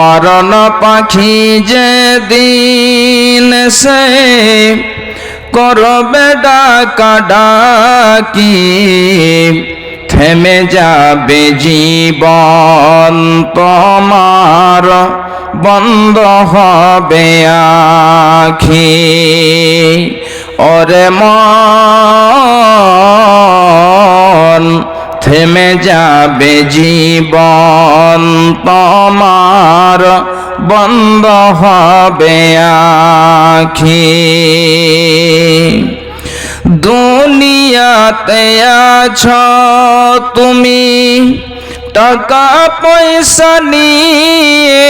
মরণ পাখি যে দিন সে করবে ডাকা ডাকি থেমে যাবে জীবন তোমার বন্ধ হবে আখি ওরে মন থেমে যাবে জীবন তোমার বন্ধ হবে আখি। দুনিয়াতে আছ তুমি টাকা পয়সা নিয়ে।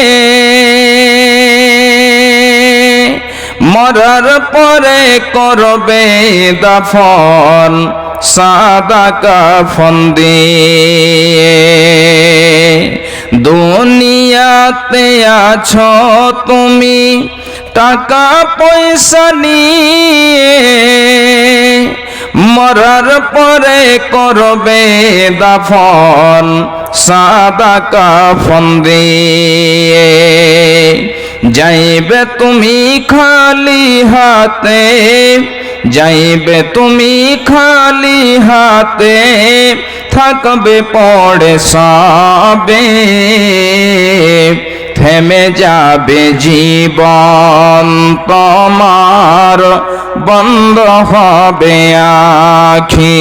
মরার পরে করবে দাফন সাদা কাফন দুনিয়াতে আছো তুমি টাকা পয়সা নিয়ে মরার পরে করবে দাফন সাদা কাফন দিয়ে। যাইবে তুমি খালি হাতে যাইবে তুমি খালি হাতে থাকবে পড়ে সবে থেমে যাবে জীবন তোমার বন্ধ হবে আখি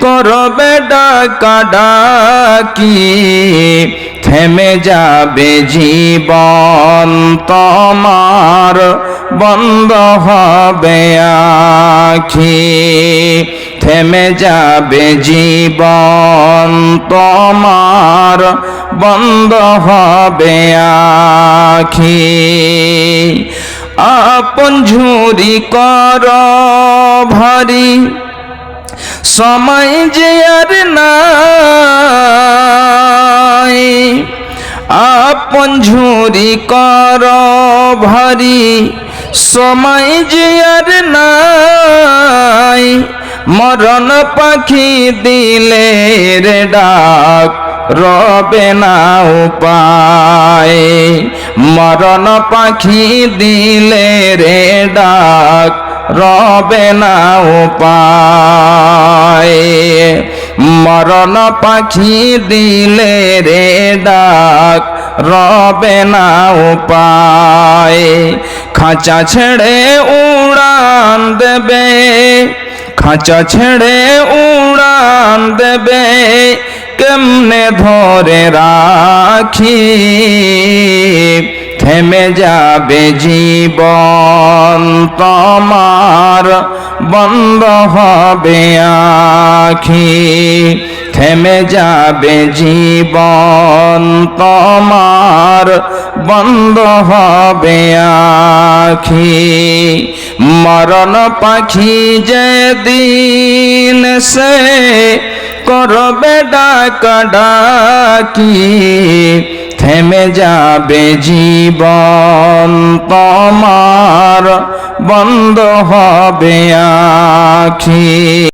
করবে ডাকা ডাকি থেমে যাবে জীবন তোমার, বন্ধ হবে আখি। থেমে যাবে জীবন তোমার, বন্ধ হবে আখি। আপন ঝুরি কর ভারী সময় যে আর নাই। আপন ঝুরি কর ভারী, সময় যে আর নাই। মরণ পাখি দিলে রে ডাক রবে না উপায়। মরণ পাখি দিলে রে ডাক, রবে না উপায়। মরণ পাখি দিলে রে ডাক, রবে না উপায়। খাঁচা ছেড়ে উড়ান দেবে, খাঁচা ছেড়ে উড়ান দেবে কেমনে ধরে রাখি? থেমে যাবে জীবন তোমার, বন্ধ হবে আখি। থেমে যাবে জীবন তোমার, বন্ধ হবে আখি। মরণ পাখি যে দিন সে করবে ডাকা ডাকি থেমে যাবে জীবন তোমার বন্ধ হবে আখি।